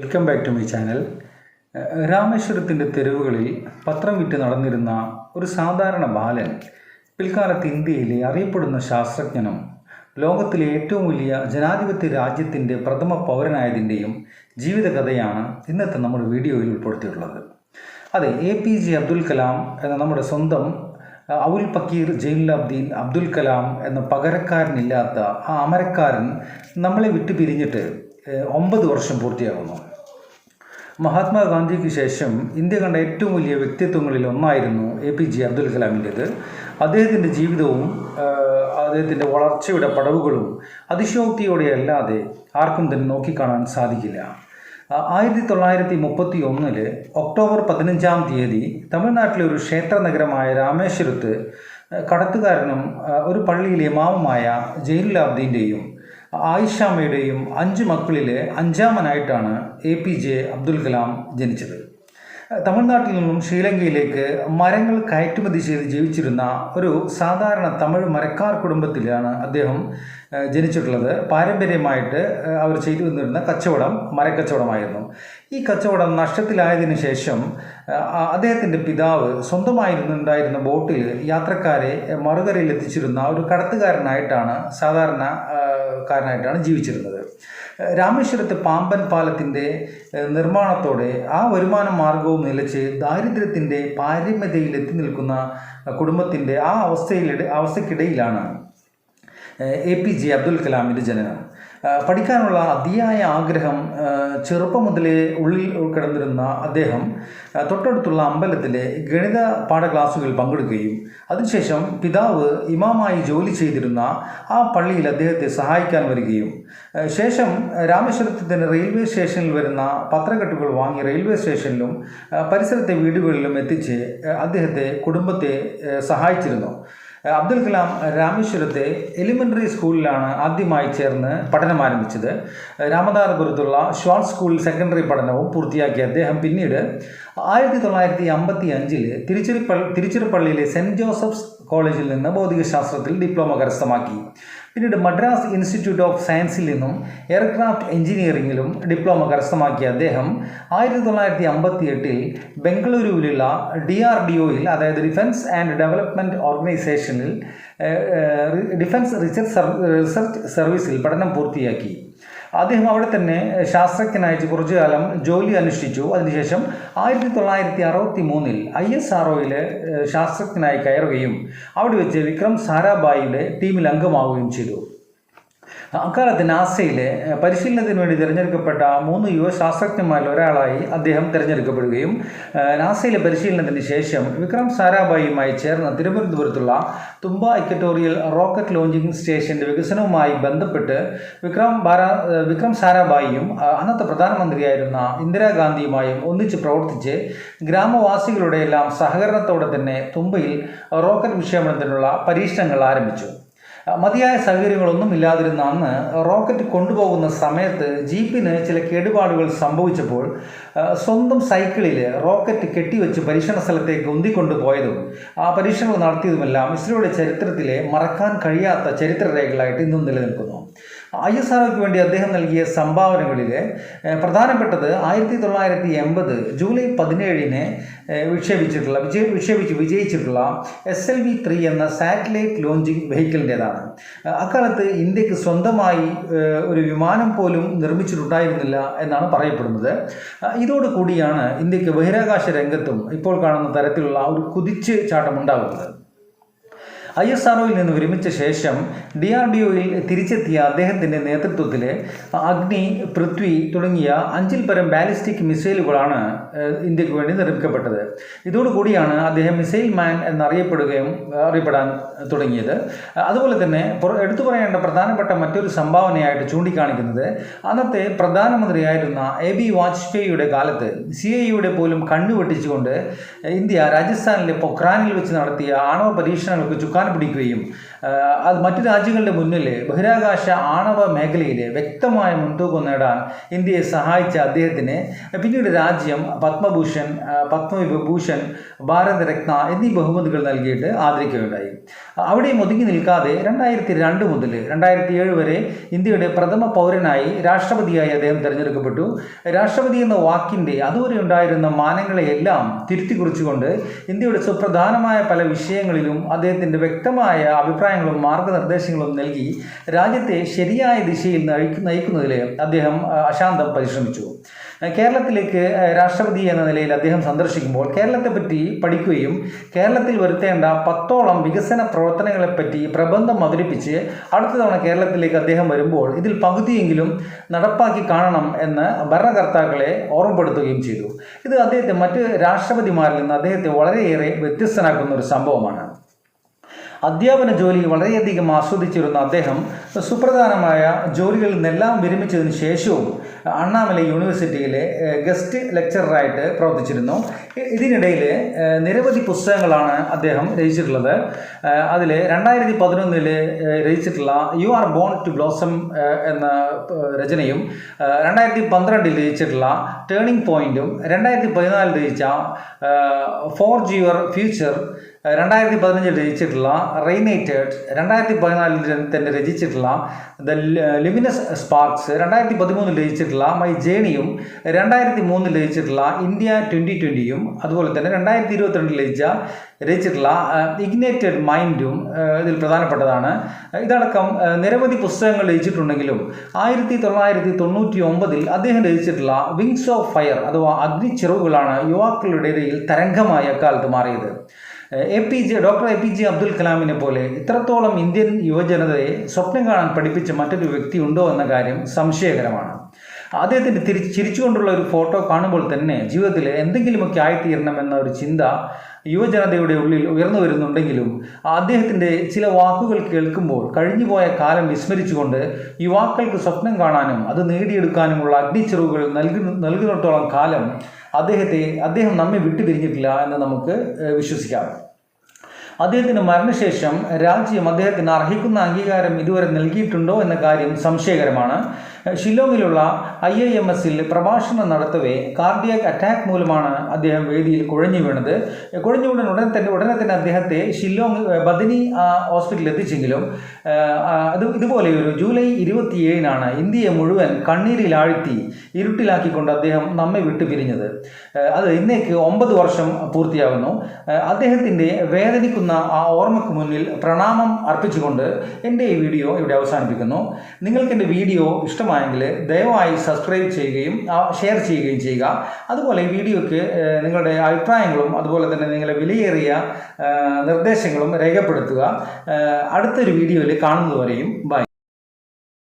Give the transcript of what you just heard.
Welcome back to my channel രാമേശ്വരത്തിന്റെ തെരുവുകളിൽ പത്രം വിറ്റ് നടന്നിരുന്ന ഒരു സാധാരണ ബാലൻ പിൽക്കാലത്ത് ഇന്ത്യയിലെ അറിയപ്പെടുന്ന ശാസ്ത്രജ്ഞനും ലോകത്തിലെ ഏറ്റവും വലിയ ജനാധിപത്യ രാജ്യത്തിന്റെ പ്രഥമ പൗരനായതിന്റെയും ജീവിതകഥയാണ് ഇന്നത്തെ നമ്മുടെ വീഡിയോയിൽ ഉൾപ്പെടുത്തിയിട്ടുള്ളത്. അതെ A P J Abdul Kalam എന്ന നമ്മുടെ സ്വന്തം അവുൽ പക്കീർ ജൈനുലാബ്ദീൻ അബ്ദുൽ കലാം എന്ന പകരക്കാരനില്ലാത്ത ആ അമരക്കാരൻ നമ്മളെ വിട്ടു പിരിഞ്ഞിട്ട് ഒമ്പത് വർഷം പൂർത്തിയാകുന്നു. മഹാത്മാഗാന്ധിക്ക് ശേഷം ഇന്ത്യ കണ്ട ഏറ്റവും വലിയ വ്യക്തിത്വങ്ങളിൽ ഒന്നായിരുന്നു എ പി ജെ അബ്ദുൽ കലാമിന്റേത്. അദ്ദേഹത്തിന്റെ ജീവിതവും അദ്ദേഹത്തിന്റെ വളർച്ചയുടെ പടവുകളും അതിശോക്തിയോടെയല്ലാതെ ആർക്കും തന്നെ നോക്കിക്കാണാൻ സാധിക്കില്ല. ആയിരത്തി തൊള്ളായിരത്തി മുപ്പത്തി ഒന്നിൽ ഒക്ടോബർ പതിനഞ്ചാം തീയതി തമിഴ്നാട്ടിലെ ഒരു ക്ഷേത്ര നഗരമായ രാമേശ്വരത്ത് കടത്തുകാരനും ഒരു പള്ളിയിലെ മാവുമായ ജയിനുലാബ്ദീന്റെയും ആയിഷാമ്മയുടെയും അഞ്ച് മക്കളിലെ അഞ്ചാമനായിട്ടാണ് A P J Abdul Kalam ജനിച്ചത്. തമിഴ്നാട്ടിൽ നിന്നും ശ്രീലങ്കയിലേക്ക് മരങ്ങൾ കയറ്റുമതി ചെയ്ത് ജീവിച്ചിരുന്ന ഒരു സാധാരണ തമിഴ് മരക്കാർ കുടുംബത്തിലാണ് അദ്ദേഹം ജനിച്ചിട്ടുള്ളത്. പാരമ്പര്യമായിട്ട് അവർ ചെയ്തു വന്നിരുന്ന കച്ചവടം മരക്കച്ചവടമായിരുന്നു. ഈ കച്ചവടം നഷ്ടത്തിലായതിനു ശേഷം അദ്ദേഹത്തിന്റെ പിതാവ് സ്വന്തമായിരുന്നുണ്ടായിരുന്ന ബോട്ടിൽ യാത്രക്കാരെ മറുകരയിൽ എത്തിച്ചിരുന്ന ഒരു കടത്തുകാരനായിട്ടാണ് സാധാരണക്കാരനായിട്ടാണ് ജീവിച്ചിരുന്നത്. രാമേശ്വരത്തെ പാമ്പൻ പാലത്തിന്റെ നിർമ്മാണത്തോടെ ആ വരുമാന മാർഗവും നിലച്ച് ദാരിദ്ര്യത്തിന്റെ പാരമ്യതയിൽ എത്തി നിൽക്കുന്ന കുടുംബത്തിന്റെ ആ അവസ്ഥയിലിടെ അവസ്ഥയ്ക്കിടയിലാണ് എ പി ജെ അബ്ദുൽ കലാമിന്റെ ജനനം. പഠിക്കാനുള്ള അതിയായ ആഗ്രഹം ചെറുപ്പം മുതലേ ഉള്ളിൽ കിടന്നിരുന്ന അദ്ദേഹം തൊട്ടടുത്തുള്ള അമ്പലത്തിലെ ഗണിത പാഠ ക്ലാസ്സുകളിൽ പങ്കെടുക്കുകയും അതിനുശേഷം പിതാവ് ഇമാമായി ജോലി ചെയ്തിരുന്ന ആ പള്ളിയിൽ അദ്ദേഹത്തെ സഹായിക്കാൻ വരികയും ശേഷം രാമേശ്വരത്ത് തന്നെ റെയിൽവേ സ്റ്റേഷനിൽ വരുന്ന പത്രക്കെട്ടുകൾ വാങ്ങി റെയിൽവേ സ്റ്റേഷനിലും പരിസരത്തെ വീടുകളിലും എത്തിച്ച് അദ്ദേഹത്തെ കുടുംബത്തെ സഹായിച്ചിരുന്നു. അബ്ദുൽ കലാം രാമേശ്വരത്തെ എലിമെന്ററി സ്കൂളിലാണ് ആദ്യമായി ചേർന്ന് പഠനം ആരംഭിച്ചത്. രാമനാഥപുരത്തുള്ള ഷ്വാൾ സ്കൂളിൽ സെക്കൻഡറി പഠനവും പൂർത്തിയാക്കിയ അദ്ദേഹം പിന്നീട് ആയിരത്തി തൊള്ളായിരത്തി അമ്പത്തി അഞ്ചിൽ തിരുച്ചിറപ്പള്ളി തിരുച്ചിറപ്പള്ളിയിലെ സെന്റ് ജോസഫ്സ് കോളേജിൽ നിന്ന് ഭൗതികശാസ്ത്രത്തിൽ ഡിപ്ലോമ കരസ്ഥമാക്കി. പിന്നീട് മദ്രാസ് ഇൻസ്റ്റിറ്റ്യൂട്ട് ഓഫ് സയൻസിൽ നിന്നും എയർക്രാഫ്റ്റ് എഞ്ചിനീയറിംഗിലും ഡിപ്ലോമ കരസ്ഥമാക്കിയ അദ്ദേഹം ആയിരത്തി തൊള്ളായിരത്തി അമ്പത്തി എട്ടിൽ ബംഗളൂരുവിലുള്ള ഡി ആർ ഡി ഒയിൽ അതായത് ഡിഫൻസ് ആൻഡ് ഡെവലപ്മെന്റ് ഓർഗനൈസേഷനിൽ ഡിഫൻസ് റിസർച്ച് റിസർച്ച് സർവീസിൽ പഠനം പൂർത്തിയാക്കി. അദ്ദേഹം അവിടെ തന്നെ ശാസ്ത്രജ്ഞനായിട്ട് കുറച്ചു കാലം ജോലി അനുഷ്ഠിച്ചു. അതിനുശേഷം ആയിരത്തി തൊള്ളായിരത്തി അറുപത്തി മൂന്നിൽ ഐ എസ് ആർ ശാസ്ത്രജ്ഞനായി കയറുകയും അവിടെ വെച്ച് വിക്രം സാരാഭായിയുടെ ടീമിൽ അംഗമാവുകയും ചെയ്തു. അക്കാലത്ത് നാസയിലെ പരിശീലനത്തിന് വേണ്ടി തിരഞ്ഞെടുക്കപ്പെട്ട മൂന്ന് യുവ ശാസ്ത്രജ്ഞന്മാരിൽ ഒരാളായി അദ്ദേഹം തിരഞ്ഞെടുക്കപ്പെടുകയും നാസയിലെ പരിശീലനത്തിന് ശേഷം വിക്രം സാരാഭായിയുമായി ചേർന്ന് തിരുവനന്തപുരത്തുള്ള തുമ്പ ഇക്കറ്റോറിയൽ റോക്കറ്റ് ലോഞ്ചിങ് സ്റ്റേഷന്റെ വികസനവുമായി ബന്ധപ്പെട്ട് വിക്രം ബാര വിക്രം സാരാഭായിയും അന്നത്തെ പ്രധാനമന്ത്രിയായിരുന്ന ഇന്ദിരാഗാന്ധിയുമായും ഒന്നിച്ച് പ്രവർത്തിച്ച് ഗ്രാമവാസികളുടെ എല്ലാം സഹകരണത്തോടെ തന്നെ തുമ്പയിൽ റോക്കറ്റ് വിക്ഷേപണത്തിനുള്ള പരീക്ഷണങ്ങൾ ആരംഭിച്ചു. മതിയായ സൗകര്യങ്ങളൊന്നും ഇല്ലാതിരുന്ന അന്ന് റോക്കറ്റ് കൊണ്ടുപോകുന്ന സമയത്ത് ജീപ്പിന് ചില കേടുപാടുകൾ സംഭവിച്ചപ്പോൾ സ്വന്തം സൈക്കിളിൽ റോക്കറ്റ് കെട്ടിവെച്ച് പരീക്ഷണ സ്ഥലത്തേക്ക് ഉന്തിക്കൊണ്ടു പോയതും ആ പരീക്ഷണങ്ങൾ നടത്തിയതുമെല്ലാം ഇസ്രോയുടെ ചരിത്രത്തിലെ മറക്കാൻ കഴിയാത്ത ചരിത്രരേഖകളായിട്ട് ഇന്നും നിലനിൽക്കുന്നു. ഐ എസ് ആർഒക്ക് വേണ്ടി അദ്ദേഹം നൽകിയ സംഭാവനകളിൽ പ്രധാനപ്പെട്ടത് ആയിരത്തി തൊള്ളായിരത്തി എൺപത് ജൂലൈ പതിനേഴിന് വിക്ഷേപിച്ചിട്ടുള്ള വിജയ വിക്ഷേപിച്ച് വിജയിച്ചിട്ടുള്ള എസ് എൽ വി ത്രീ എന്ന സാറ്റലൈറ്റ് ലോഞ്ചിങ് വെഹിക്കിളിന്റേതാണ് അക്കാലത്ത് ഇന്ത്യയ്ക്ക് സ്വന്തമായി ഒരു വിമാനം പോലും നിർമ്മിച്ചിട്ടുണ്ടായിരുന്നില്ല എന്നാണ് പറയപ്പെടുന്നത്. ഇതോടുകൂടിയാണ് ഇന്ത്യയ്ക്ക് ബഹിരാകാശ രംഗത്തും ഇപ്പോൾ കാണുന്ന തരത്തിലുള്ള ഒരു കുതിച്ച് ചാട്ടം ഉണ്ടാകുന്നത് ഐ എസ് ആർഒയിൽ നിന്ന് വിരമിച്ച ശേഷം ഡി ആർ ഡി ഒയിൽ തിരിച്ചെത്തിയ അദ്ദേഹത്തിന്റെ നേതൃത്വത്തിൽ അഗ്നി പൃഥ്വി തുടങ്ങിയ അഞ്ചിൽ പരം ബാലിസ്റ്റിക് മിസൈലുകളാണ് ഇന്ത്യയ്ക്ക് വേണ്ടി നിർമ്മിക്കപ്പെട്ടത്. ഇതോടുകൂടിയാണ് അദ്ദേഹം മിസൈൽ മാൻ എന്നറിയപ്പെടുകയും അറിയപ്പെടാൻ തുടങ്ങിയത്. അതുപോലെ തന്നെ എടുത്തു പറയേണ്ട പ്രധാനപ്പെട്ട മറ്റൊരു സംഭാവനയായിട്ട് ചൂണ്ടിക്കാണിക്കുന്നത് അന്നത്തെ പ്രധാനമന്ത്രിയായിരുന്ന എ ബി വാജ്പേയിയുടെ കാലത്ത് സി ഐ യുടെ പോലും കണ്ണു വെട്ടിച്ചുകൊണ്ട് ഇന്ത്യ രാജസ്ഥാനിലെ പൊഖ്രാനിൽ വെച്ച് നടത്തിയ ആണവ പരീക്ഷണങ്ങൾക്ക് ചുക്കാൻ கண்டுപിடிக்கையும் അത് മറ്റു രാജ്യങ്ങളുടെ മുന്നിൽ ബഹിരാകാശ ആണവ മേഖലയിൽ വ്യക്തമായ മുൻതൂക്കം നേടാൻ ഇന്ത്യയെ സഹായിച്ച അദ്ദേഹത്തിന് പിന്നീട് രാജ്യം പത്മഭൂഷൺ പത്മവിഭൂഷൺ ഭാരതരത്ന എന്നീ ബഹുമതികൾ നൽകിയിട്ട് ആദരിക്കുകയുണ്ടായി. അവിടെയും ഒതുങ്ങി നിൽക്കാതെ രണ്ടായിരത്തി രണ്ട് മുതൽ രണ്ടായിരത്തി ഏഴ് വരെ ഇന്ത്യയുടെ പ്രഥമ പൗരനായി രാഷ്ട്രപതിയായി അദ്ദേഹം തിരഞ്ഞെടുക്കപ്പെട്ടു. രാഷ്ട്രപതി എന്ന വാക്കിന്റെ അതുവരെ ഉണ്ടായിരുന്ന മാനങ്ങളെയെല്ലാം തിരുത്തി കുറിച്ചുകൊണ്ട് ഇന്ത്യയുടെ സുപ്രധാനമായ പല വിഷയങ്ങളിലും അദ്ദേഹത്തിന്റെ വ്യക്തമായ അഭിപ്രായങ്ങളും മാർഗനിർദ്ദേശങ്ങളും നൽകി രാജ്യത്തെ ശരിയായ ദിശയിൽ നയിക്കു നയിക്കുന്നതിൽ അദ്ദേഹം അശാന്തം പരിശ്രമിച്ചു. കേരളത്തിലേക്ക് രാഷ്ട്രപതി എന്ന നിലയിൽ അദ്ദേഹം സന്ദർശിക്കുമ്പോൾ കേരളത്തെപ്പറ്റി പഠിക്കുകയും കേരളത്തിൽ വരുത്തേണ്ട പത്തോളം വികസന പ്രവർത്തനങ്ങളെപ്പറ്റി പ്രബന്ധം അവതരിപ്പിച്ച് അടുത്ത തവണ കേരളത്തിലേക്ക് അദ്ദേഹം വരുമ്പോൾ ഇതിൽ പകുതിയെങ്കിലും നടപ്പാക്കി കാണണം എന്ന് ഭരണകർത്താക്കളെ ഓർമ്മപ്പെടുത്തുകയും ചെയ്തു. ഇത് അദ്ദേഹത്തെ മറ്റ് രാഷ്ട്രപതിമാരിൽ നിന്ന് അദ്ദേഹത്തെ വളരെയേറെ വ്യത്യസ്തനാക്കുന്ന ഒരു സംഭവമാണ്. അധ്യാപന ജോലി വളരെയധികം ആസ്വദിച്ചിരുന്ന അദ്ദേഹം സുപ്രധാനമായ ജോലികളിൽ നിന്നെല്ലാം വിരമിച്ചതിന് ശേഷവും അണ്ണാമല യൂണിവേഴ്സിറ്റിയിലെ ഗസ്റ്റ് ലെക്ചററായിട്ട് പ്രവർത്തിച്ചിരുന്നു. ഇതിനിടയിൽ നിരവധി പുസ്തകങ്ങളാണ് അദ്ദേഹം രചിച്ചിട്ടുള്ളത്. അതിൽ രണ്ടായിരത്തി പതിനൊന്നിൽ രചിച്ചിട്ടുള്ള you are born to blossom എന്ന രചനയും രണ്ടായിരത്തി പന്ത്രണ്ടിൽ രചിച്ചിട്ടുള്ള ടേണിംഗ് പോയിന്റും രണ്ടായിരത്തി പതിനാലിൽ രചിച്ച ഫോർ യുവർ ഫ്യൂച്ചർ രണ്ടായിരത്തി പതിനഞ്ചിൽ രചിച്ചിട്ടുള്ള റെയിനേറ്റഡ് രണ്ടായിരത്തി പതിനാലിൽ തന്നെ രചിച്ചിട്ടുള്ള ദ ലിമിനസ് സ്പാർക്സ് രണ്ടായിരത്തി പതിമൂന്നിൽ രചിച്ചിട്ടുള്ള മൈ ജേണിയും രണ്ടായിരത്തി മൂന്നിൽ രചിച്ചിട്ടുള്ള ഇന്ത്യ ട്വന്റി ട്വന്റിയും അതുപോലെ തന്നെ രണ്ടായിരത്തി ഇരുപത്തിരണ്ടിൽ രചിച്ച രചിച്ചിട്ടുള്ള ഇഗ്നേറ്റഡ് മൈൻഡും ഇതിൽ പ്രധാനപ്പെട്ടതാണ്. ഇതടക്കം നിരവധി പുസ്തകങ്ങൾ രചിച്ചിട്ടുണ്ടെങ്കിലും ആയിരത്തി തൊള്ളായിരത്തി തൊണ്ണൂറ്റി ഒമ്പതിൽ അദ്ദേഹം രചിച്ചിട്ടുള്ള വിങ്സ് ഓഫ് ഫയർ അഥവാ അഗ്നിച്ചിറവുകളാണ് യുവാക്കളുടെ ഇടയിൽ തരംഗമായ കാലത്ത് മാറിയത്. A P J doctor A P J Abdul കലാമിനെ പോലെ ഇത്രത്തോളം ഇന്ത്യൻ യുവജനതയെ സ്വപ്നം കാണാൻ പഠിപ്പിച്ച മറ്റൊരു വ്യക്തി ഉണ്ടോ എന്ന കാര്യം സംശയകരമാണ്. അദ്ദേഹത്തിന്റെ തിരി ചിരിച്ചുകൊണ്ടുള്ള ഒരു ഫോട്ടോ കാണുമ്പോൾ തന്നെ ജീവിതത്തിൽ എന്തെങ്കിലുമൊക്കെ ആയിത്തീരണമെന്ന ഒരു ചിന്ത യുവജനതയുടെ ഉള്ളിൽ ഉയർന്നു വരുന്നുണ്ടെങ്കിലും അദ്ദേഹത്തിന്റെ ചില വാക്കുകൾ കേൾക്കുമ്പോൾ കഴിഞ്ഞുപോയ കാലം വിസ്മരിച്ചുകൊണ്ട് യുവാക്കൾക്ക് സ്വപ്നം കാണാനും അത് നേടിയെടുക്കാനുമുള്ള അഗ്നിച്ചിറവുകൾ നൽകുന്ന നൽകുന്നിടത്തോളം കാലം അദ്ദേഹത്തെ അദ്ദേഹം നമ്മെ വിട്ടുപിരിഞ്ഞിട്ടില്ല എന്ന് നമുക്ക് വിശ്വസിക്കാം. അദ്ദേഹത്തിന് മരണശേഷം രാജ്യം അദ്ദേഹത്തിന് അർഹിക്കുന്ന അംഗീകാരം ഇതുവരെ നൽകിയിട്ടുണ്ടോ എന്ന കാര്യം സംശയകരമാണ്. ഷില്ലോങ്ങിലുള്ള ഐ ഐ എം എസിൽ പ്രഭാഷണം നടത്തവേ കാർഡിയാക് അറ്റാക്ക് മൂലമാണ് അദ്ദേഹം വേദിയിൽ കുഴഞ്ഞു വീണത്. കുഴഞ്ഞു വീണ ഉടനെ തന്നെ ഉടനെ തന്നെ അദ്ദേഹത്തെ ഷില്ലോങ് ബദിനി ഹോസ്പിറ്റലിൽ എത്തിച്ചെങ്കിലും അത് ഇതുപോലെ ഒരു ജൂലൈ ഇരുപത്തിയേഴിനാണ് ഇന്ത്യയെ മുഴുവൻ കണ്ണീരിൽ ആഴ്ത്തി ഇരുട്ടിലാക്കിക്കൊണ്ട് അദ്ദേഹം നമ്മെ വിട്ടു പിരിഞ്ഞത്. അത് ഇന്നേക്ക് ഒമ്പത് വർഷം പൂർത്തിയാകുന്നു. അദ്ദേഹത്തിന്റെ വേദനിക്കുന്ന ആ ഓർമ്മയ്ക്ക് മുന്നിൽ പ്രണാമം അർപ്പിച്ചുകൊണ്ട് എന്റെ ഈ വീഡിയോ ഇവിടെ അവസാനിപ്പിക്കുന്നു. നിങ്ങൾക്ക് എന്റെ വീഡിയോ ഇഷ്ടമായെങ്കിൽ ദയവായി സബ്സ്ക്രൈബ് ചെയ്യുകയും ഷെയർ ചെയ്യുകയും ചെയ്യുക. അതുപോലെ ഈ വീഡിയോയ്ക്ക് നിങ്ങളുടെ അഭിപ്രായങ്ങളും അതുപോലെ തന്നെ നിങ്ങളെ വിലയേറിയ നിർദ്ദേശങ്ങളും രേഖപ്പെടുത്തുക. അടുത്തൊരു വീഡിയോയിൽ കാണുന്നതുവരെയും ബൈ.